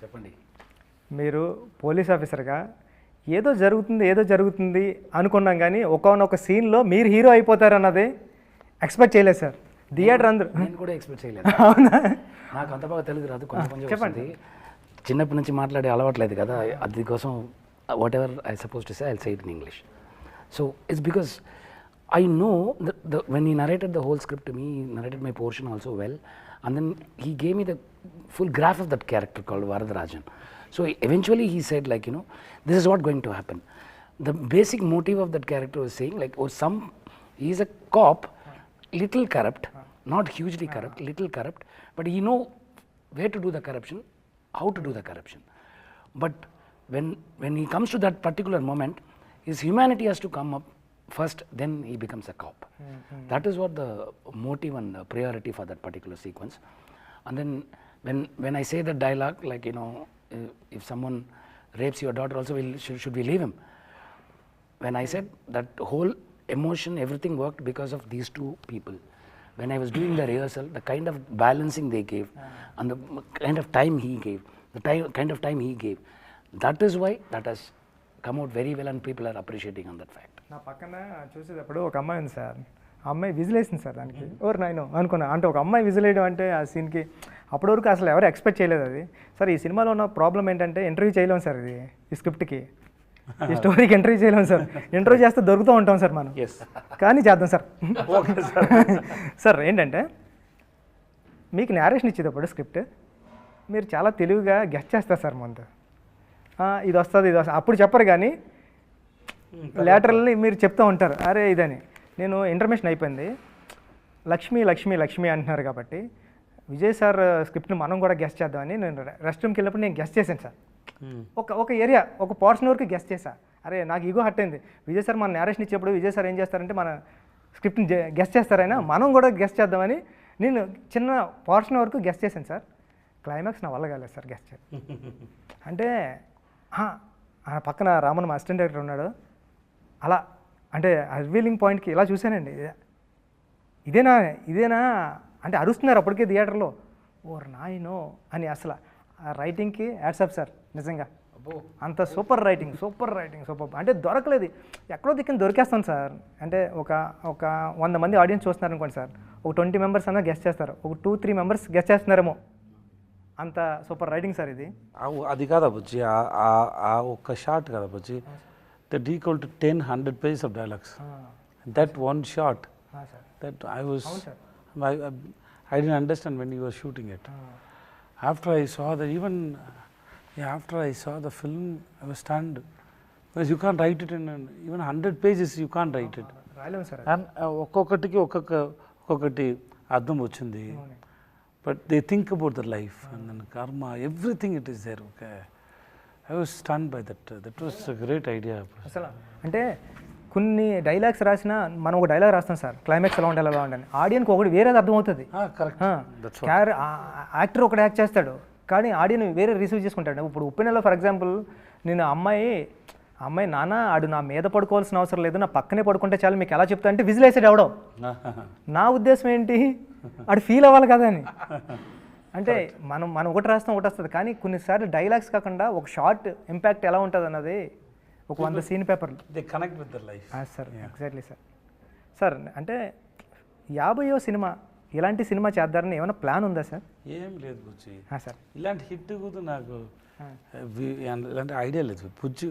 చెప్పండి. మీరు పోలీస్ ఆఫీసర్గా ఏదో జరుగుతుంది ఏదో జరుగుతుంది అనుకున్నాం కానీ ఒకనొక సీన్లో మీరు హీరో అయిపోతారు అన్నది ఎక్స్పెక్ట్ చేయలేదు సార్. థియేటర్ అందరూ నేను కూడా ఎక్స్పెక్ట్ చేయలేదు. అవునా? నాకు అంత బాగా తెలుగు రాదు కొంచెం కొంచెం వస్తుంది. చిన్నప్పటి నుంచి మాట్లాడే అలవాట్లేదు కదా అది కోసం whatever I suppose to say I say it in English so it's because I know that the, when he narrated the whole script to me, he narrated my portion also well, and then he gave me the full graph of that character called Varadarajan. So eventually he said like you know, this is what going to happen. The basic motive of that character was saying like oh some he is a cop, little corrupt, not hugely corrupt, little corrupt, but he know where to do the corruption, how to do the corruption. But when when he comes to that particular moment, his humanity has to come up first then he becomes a cop. That is what the motive and the priority for that particular sequence. And then when when i say the dialogue like you know uh, if someone rapes your daughter also will should, should we leave him? When I said that whole emotion, everything worked because of these two people. When I was doing the rehearsal, the kind of balancing they gave and the kind of time he gave, the time, kind of time he gave, that is why that has come out very well and people are appreciating on that fact. నా పక్కన చూసేటప్పుడు ఒక అమ్మాయి ఉంది sir. అమ్మాయి విజిలేసింది sir దానికి. ఓరు నాయన అనుకున్నా. అంటే ఒక అమ్మాయి విజిలేయడం అంటే ఆ సీన్కి అప్పటి వరకు అసలు ఎవరు ఎక్స్పెక్ట్ చేయలేదు అది. సార్ ఈ సినిమాలో ఉన్న ప్రాబ్లం ఏంటంటే ఇంటర్వ్యూ చేయలేము సార్ ఇది ఈ స్క్రిప్ట్కి. ఈ స్టోరీకి ఇంటర్వ్యూ చేయలేము సార్. ఇంటర్వ్యూ చేస్తే దొరుకుతూ ఉంటాం సార్ మనం. కానీ చేద్దాం సార్. సార్. ఏంటంటే మీకు నేరేషన్ ఇచ్చేటప్పుడు స్క్రిప్ట్ మీరు చాలా తెలివిగా గెస్ట్ చేస్తారు సార్ ముందు. ఇది వస్తుంది ఇది వస్తుంది. అప్పుడు చెప్పరు కానీ లేటరల్లీ మీరు చెప్తూ ఉంటారు అరే ఇదని. నేను ఇన్ఫర్మేషన్ అయిపోయింది. లక్ష్మి లక్ష్మి లక్ష్మి అంటున్నారు కాబట్టి విజయ్ సార్ స్క్రిప్ట్ని మనం కూడా గెస్ట్ చేద్దామని నేను రెస్ట్ రూమ్కి వెళ్ళినప్పుడు నేను గెస్ట్ చేశాను సార్. ఒక ఒక ఏరియా ఒక పోర్షన్ వరకు గెస్ట్ చేశా. అరే నాకు ఈగో హట్ అయింది. విజయ్ సార్ మన నేరేషన్ ఇచ్చేప్పుడు విజయ్ సార్ ఏం చేస్తారంటే మన స్క్రిప్ట్ని గెస్ట్ చేస్తారైనా మనం కూడా గెస్ట్ చేద్దామని నేను చిన్న పోర్షన్ వరకు గెస్ట్ చేశాను సార్. క్లైమాక్స్ నా వల్ల కాలేదు సార్ గెస్ట్ అంటే పక్కన రామన్ మా అసిస్టెంట్ డైరెక్టర్ ఉన్నాడు. అలా అంటే రివీలింగ్ పాయింట్కి ఇలా చూశానండి. ఇదే- ఇదేనా ఇదేనా అంటే అరుస్తున్నారు అప్పటికే థియేటర్లో ఓర్ నాయనో అని అసలు ఆ రైటింగ్కి యాడ్సప్ సార్ నిజంగా. అంత super writing super writing super. అంటే దొరకలేదు. ఎక్కడో దిక్కున దొరికేస్తాం సార్. అంటే ఒక ఒక వంద మంది ఆడియన్స్ చూస్తున్నారు అనుకోండి సార్. ఒక ట్వంటీ మెంబర్స్ అన్నా గెస్ట్ చేస్తారు. ఒక టూ త్రీ మెంబర్స్ గెస్ట్ చేస్తున్నారేమో. అంత సూపర్ రైటింగ్ సార్ ఇది. అది కాదా బుజ్జి? ఆ- ఒక్క షార్ట్ కదా బుజ్జి? That equal to ten hundred pages of dialogues that one short sir that I was, sir. I, I, I didn't understand when you were shooting it. After I saw that, even yeah, after I saw the film, I was stunned because you can't write it in an, even hundred pages. You can't write it. రాయలేము sir And uh, ఒక్కొక్కటికి ఒక్కొక్క ఒక్కొక్కటి అర్థం వచ్చింది but they think about the life and then karma everything it is there okay I was stun by that that was great idea అసలు అంటే కొన్ని dialogues రాసినా మనం ఒక డైలాగ్ రాస్తాం సార్. క్లైమాక్స్ ఎలా ఉండాలి ఎలా ఉండాలి. ఆడియన్కి ఒకటి వేరేది అర్థమవుతుంది. యాక్టర్ ఒకటి యాక్ట్ చేస్తాడు. కానీ ఆడియన్ వేరే రిసీవ్ చేసుకుంటాడు. ఇప్పుడు ఉప్పెనలో ఫర్ ఎగ్జాంపుల్ నేను అమ్మాయి అమ్మాయి నాన్న ఆడు నా మీద పడుకోవాల్సిన అవసరం లేదు. నా పక్కనే పడుకుంటే చాలు మీకు ఎలా చెప్తా? అంటే విజిల్ వేసాడు ఎవడో. నా ఉద్దేశం ఏంటి? ఆడు ఫీల్ అవ్వాలి కదా అని. అంటే మనం మనం ఒకటి రాస్తాం ఒకటి వస్తుంది. కానీ కొన్నిసార్లు డైలాగ్స్ కాకుండా ఒక షార్ట్ ఇంపాక్ట్ ఎలా ఉంటుంది అన్నది ఒక వంద సీన్ పేపర్లు they connect with life sir exactly sir sir అంటే యాభయో సినిమా ఇలాంటి సినిమా చేద్దారని ఏమైనా ప్లాన్ ఉందా సార్ ఏం లేదు బుజ్జి. సార్ ఇలాంటి హిట్ కూడా నాకు వి- ఇలాంటి ఐడియా లేదు. బుజ్జి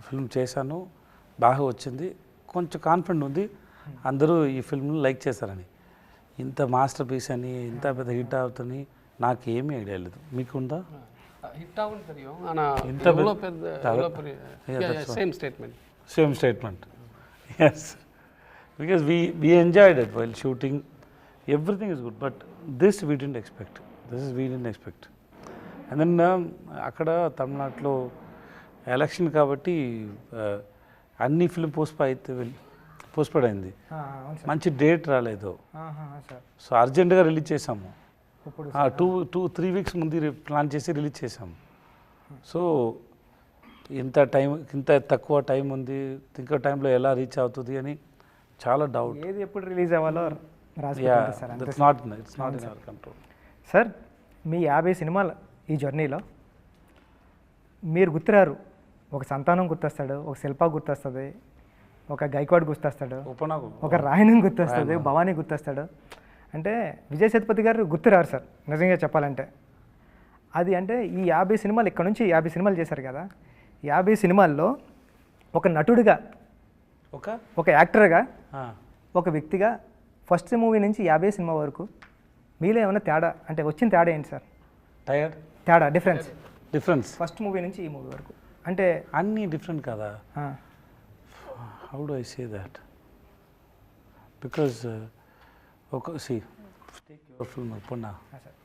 ఫిల్మ్ చేశాను. బాగా వచ్చింది. కొంచెం కాన్ఫిడెంట్ ఉంది. అందరూ ఈ ఫిల్మ్ని లైక్ చేశారని. ఇంత మాస్టర్ పీస్ అని ఇంత పెద్ద హిట్ అవుతుంది ఏమి ఐడియా లేదు. మీకుందా? ఇంత పెద్ద same statement statement yes because we we enjoy it while shooting everything is good but this we didn't expect this is we didn't expect and then అక్కడ తమిళనాడులో ఎలక్షన్ కాబట్టి uh, అన్ని ఫిల్మ్ పోస్ట్ అయితే వెళ్ళి పోస్ట్పోడ్ అయింది. మంచి డేట్ రాలేదు. So అర్జెంటుగా రిలీజ్ చేసాము టూ టూ త్రీ వీక్స్ ముందు ప్లాన్ చేసి రిలీజ్ చేసాము సో ఇంత టైం ఇంత తక్కువ టైం ఉంది ఇంకో టైంలో ఎలా రీచ్ అవుతుంది అని చాలా డౌట్. ఏది ఎప్పుడు రిలీజ్ అవ్వాలో not it's not in our control sir మీ యాభై సినిమాల ఈ జర్నీలో మీరు గుర్తురారు. ఒక సంతానం గుర్తొస్తాడు ఒక శిల్ప గుర్తొస్తుంది ఒక గైక్వాడ్ గుర్తొస్తాడు. ఒక రాయణం గుర్తొస్తుంది భవానీ గుర్తొస్తాడు. అంటే విజయ్ సేతుపతి గారు గుర్తురారు సార్ నిజంగా చెప్పాలంటే. అది అంటే ఈ యాభై సినిమాలు ఇక్కడ నుంచి యాభై సినిమాలు చేశారు కదా. యాభై సినిమాల్లో ఒక నటుడిగా ఒక? ఒక యాక్టర్గా ఒక వ్యక్తిగా ఫస్ట్ మూవీ నుంచి యాభై సినిమా వరకు మీలో ఏమైనా తేడా? అంటే వచ్చిన తేడా ఏంటి సార్? తేడా డిఫరెన్స్. డిఫరెన్స్. ఫస్ట్ మూవీ నుంచి ఈ మూవీ వరకు. అంటే అన్నీ డిఫరెంట్ కదా. how do I say that? Because, uh, okay, see, take your film Uppana. ఆ sir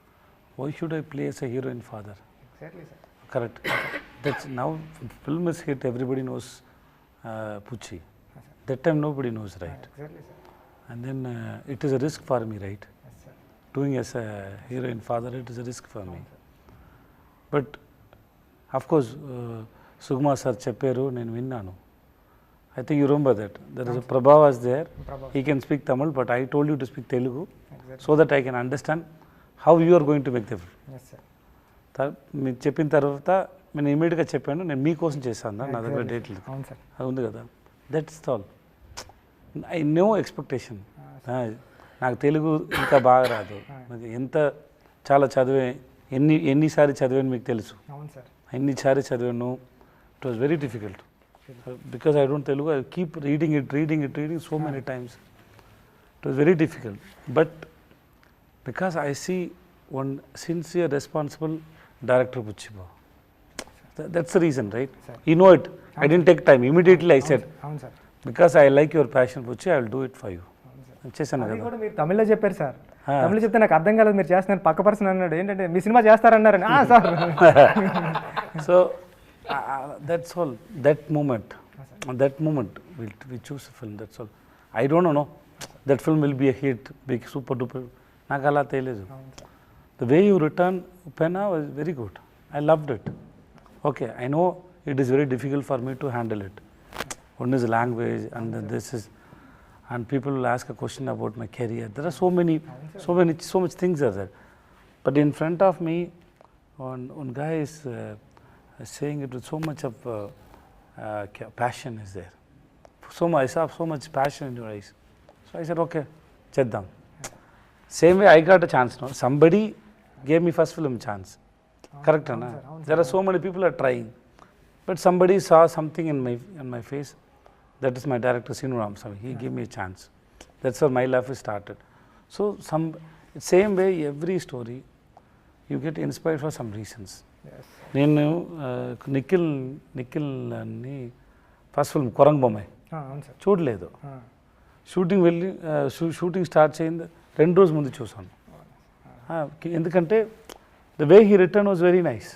Why should I play as a heroine father? Exactly sir Correct. That's now film is hit. Everybody knows uh, Pucci. That time nobody knows, right? Exactly sir And then uh, it is a risk for me, right? Sir Doing as a heroine father, it is a risk for me. But of course, uh, Sugma sir చెప్పారు నేను విన్నాను I think you remember that. There is a Prabha was there. Prabha. He can speak Tamil, but I told you to speak Telugu exact so that I can understand how you are going to make the film. Yes sir త- మీకు చెప్పిన తర్వాత నేను ఇమీడియట్గా చెప్పాను నేను మీకోసం చేశాను నా దగ్గర డేట్లు అవును సార్ అది ఉంది కదా. That's all I know expectation నాకు తెలుగు ఇంకా బాగా రాదు. ఎంత చాలా చదివే ఎన్ని ఎన్నిసారి చదివాను మీకు తెలుసు. అవును సార్ ఎన్నిసారి చదివాను it was very difficult because I don't Telugu I keep reading it reading it reading so many times it was very difficult but because I see one sincere responsible director Buchiba that's the reason right Sir. You know it I didn't take time immediately I said అవును sir. Because I like your passion Buchi I will do it for you చేశాను అది కదా. కూడా మీరు తమిళ్ళో చెప్పారు sir. తమిళ చెప్తే నాకు అర్థం కాలేదు మీరు చేస్తున్నారు పక్క పర్సన్ అన్నాడు ఏంటంటే మీ సినిమా చేస్తారన్నారని sir. So Uh, uh, that's all. That moment, that moment, we we choose a film. That's all. I don't know. That film will be a hit, big super duper. Nagala The way you return Upena was very good. I loved it. Okay, I know it is very difficult for me to handle it. One is language, and then this is, and people will ask a question about my career. There are so many, so many, so much things are there. But in front of me, one, one guy is. Uh, saying it with so much of uh, uh, passion is there. So much, I saw so much passion in your eyes. So I said, okay, cheddam. Same way I got a chance now. Somebody gave me first film chance. Correct, Anna? There are so many people are trying. But somebody saw something in my, in my face. That is my director, Sinu Ramasamy. He gave me a chance. That's where my life is started. So some, same way, every story, you get inspired for some reasons. నేను నిఖిల్ నిఖిల్ అని first film కొరంగ్ Bommai. చూడలేదు. Shooting వెళ్ళి shooting start చేయింది రెండు రోజు ముందు చూసాను ఎందుకంటే the way he written was very nice.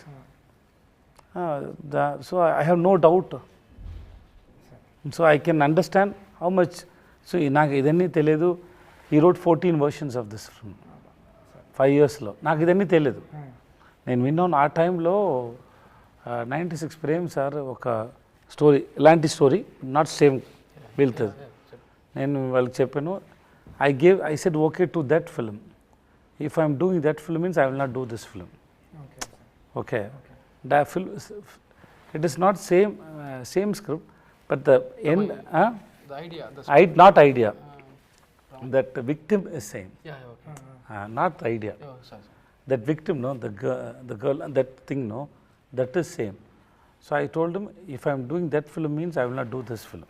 So I have no doubt. So I can understand how much so నాకు ఇదన్నీ తెలియదు ఈ road fourteen versions of this film. Five ఇయర్స్లో. నాకు ఇదన్నీ తెలియదు నేను విన్నాను ఆ టైంలో నైంటీ సిక్స్ ప్రేమ్ సార్ ఒక స్టోరీ ఇలాంటి స్టోరీ నాట్ సేమ్ వెళ్తుంది నేను వాళ్ళకి చెప్పాను I gave I said okay to that film if I'm doing that film means I will not do this film okay the film it is not same same script but the end the I not idea that victim is same. Not idea. That victim no the girl the girl that thing no that is same. So i told him if i am doing that film means i will not do this film.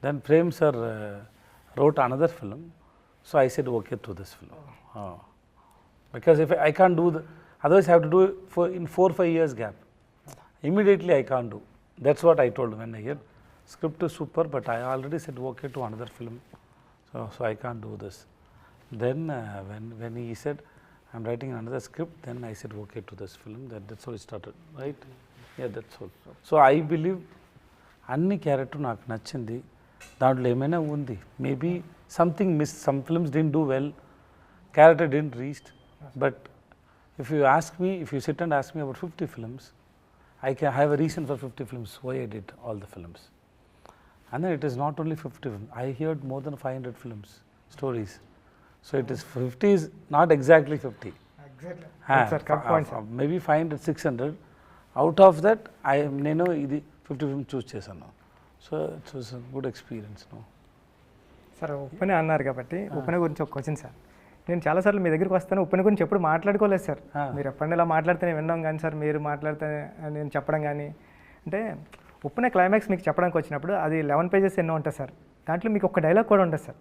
Then prem sir uh, wrote another film. So i said okay to this film. Ah. because if I, I can't do the otherwise i have to do it for in 4 5 years gap. Immediately i can't do. That's what i told him when i hear. Script is super but i already said okay to another film. So so i can't do this. Then uh, when when he said i'm writing another script then i said okay to this film that, that's how it started right yeah that's all so i believe అన్ని character నాకు నచ్చింది దాంట్లో ఏమైనా ఉంది maybe something miss some films didn't do well character didn't reached but if you ask me if you sit and ask me about fifty films I can have a reason for 50 films why I did all the films. And it is not only fifty 50 films. I heard more than 500 films, stories. So it is 50 is not exactly 50. Sir, correct point, sir. Maybe five hundred six hundred out of that I నేను ఇది fifty fifty choose చేశాను. So it's good experience no sir Uppena అన్నారు కాబట్టి ఉప్పెన గురించి ఒక question sir నేను చాలాసార్లు మీ దగ్గరికి వస్తాను ఉప్పెన గురించి ఎప్పుడు మాట్లాడుకోలేదు సార్. మీరు ఎప్పుడైనా ఇలా మాట్లాడితే నేను విన్నాం కానీ సార్ మీరు మాట్లాడితే నేను చెప్పడం కానీ. అంటే ఉప్పెన క్లైమాక్స్ మీకు చెప్పడానికి వచ్చినప్పుడు అది లెవెన్ పేజెస్ ఎన్నో ఉంటుంది సార్ దాంట్లో మీకు ఒక డైలాగ్ కూడా ఉంటుంది సార్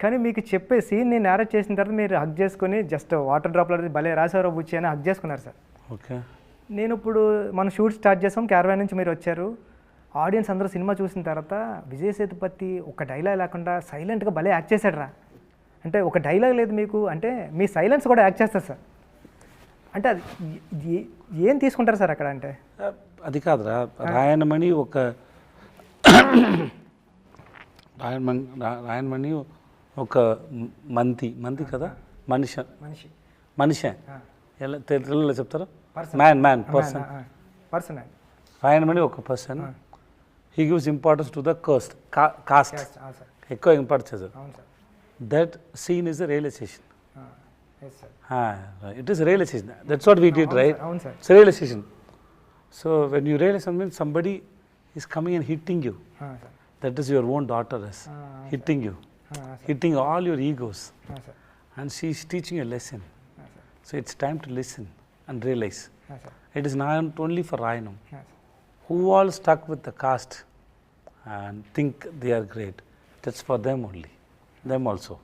కానీ మీకు చెప్పే సీన్ నేను నేరేట్ చేసిన తర్వాత మీరు హక్ చేసుకొని జస్ట్ వాటర్ డ్రాప్లో భలే రాసారో బుచ్చి అని హక్ చేసుకున్నారు సార్. ఓకే. నేను ఇప్పుడు మనం షూట్ స్టార్ట్ చేసాం క్యారవాన్ నుంచి మీరు వచ్చారు. ఆడియన్స్ అందరూ సినిమా చూసిన తర్వాత విజయ్ సేతుపతి ఒక డైలాగ్ లేకుండా సైలెంట్గా భలే యాక్ట్ చేశాడు రా. అంటే ఒక డైలాగ్ లేదు మీకు అంటే మీ సైలెన్స్ కూడా యాక్ట్ చేస్తారు సార్. అంటే అది ఏ- తీసుకుంటారు సార్ అక్కడ అంటే? అది కాదురా రాయనమణి ఒక రాయనమణి రాయనమణి ఒక మంతి మంతి కదా? మనిషి. మనిషి. మనిషి. ఎలా తెలుగులో చెప్తారు. మ్యాన్ మ్యాన్ పర్సన్ పర్సన్ అండి రాయనమణి ఒక person he gives importance to the coast cost ఎక్కువ ఇంపార్టెన్స్ చేశారు. That scene is realization yes it is realization that's what we did right a realization. So when you realize something, somebody is coming and hitting you. Sir That is your own daughter is Ah, hitting all your egos, and she is teaching a lesson. So it's time to listen and realize. It is not only for Rayanam. Who all stuck with the caste and think they are great. That's for them only, them also.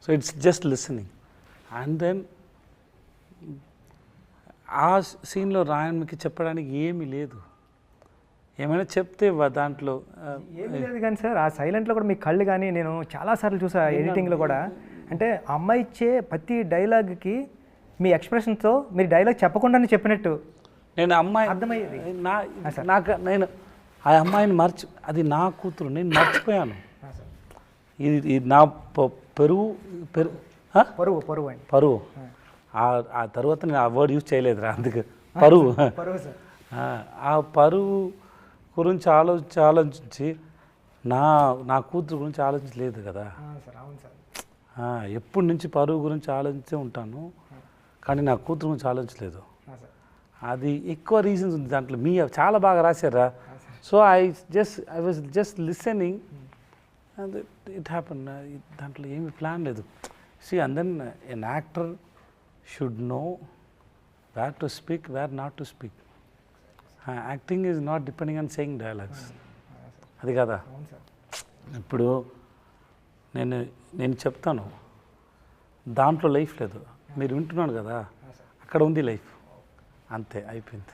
So it's just listening. And then ఆ సీన్లో రాయన్కి చెప్పడానికి ఏమీ లేదు ఏమైనా చెప్తే దాంట్లో. ఏమీ లేదు కానీ సార్ ఆ సైలెంట్లో కూడా మీ కళ్ళు కానీ నేను చాలాసార్లు చూసా ఎడిటింగ్లో కూడా. అంటే అమ్మాయి ఇచ్చే ప్రతి డైలాగ్కి మీ ఎక్స్ప్రెషన్తో మీరు డైలాగ్ చెప్పకుండానే చెప్పినట్టు. నేను అమ్మాయి అర్థమయ్యేది. నా నాకు నేను ఆ అమ్మాయిని మర్చి అది నా కూతురు నేను మర్చిపోయాను. ఇది నా పెరుగు పెరుగు? పరువు పరువు అండి. పరువు. ఆ- తర్వాత నేను ఆ వర్డ్ యూజ్ చేయలేదురా అందుకు. పరువు. పరువు సార్. ఆ, ఆ పరువు గురించి ఆలోచించి ఆలోచించి నా నా కూతురు గురించి ఆలోచించలేదు కదా. ఎప్పటి నుంచి పరువు గురించి ఆలోచించే ఉంటాను కానీ నా కూతురు గురించి ఆలోచించలేదు. అది ఎక్కువ రీజన్స్ ఉంది దాంట్లో. మీ చాలా బాగా రాశారా? So I just I was just listening it happen దాంట్లో ఏమి ప్లాన్ లేదు. See and then an actor should know where to speak where not to speak acting is not depending on saying dialogues అది కదా? ఇప్పుడు నేను నేను చెప్తాను. దాంట్లో లైఫ్ లేదు. మీరు వింటున్నాను కదా? అక్కడ ఉంది లైఫ్ అంతే అయిపోయింది.